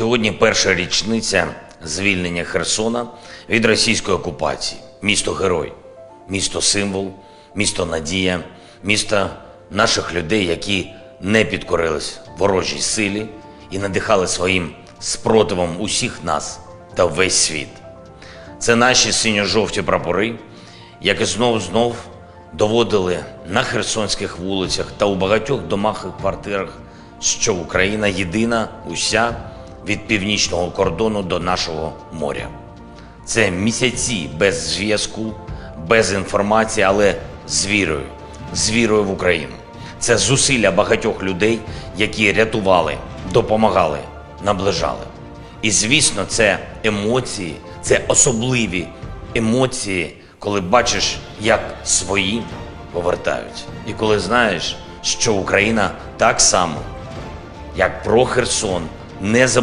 Сьогодні перша річниця звільнення Херсона від російської окупації. Місто герой, місто символ, місто надія, місто наших людей, які не підкорились ворожій силі і надихали своїм спротивом усіх нас та весь світ. Це наші синьо-жовті прапори, які знов знов доводили на херсонських вулицях та у багатьох домах і квартирах, що Україна єдина, уся від північного кордону до нашого моря. Це місяці без зв'язку, без інформації, але з вірою, з вірою в Україну. Це зусилля багатьох людей, які рятували, допомагали, наближали. І звісно, це емоції, це особливі емоції, коли бачиш, як свої повертають. І коли знаєш, що Україна так само, як про Херсон, не забуває.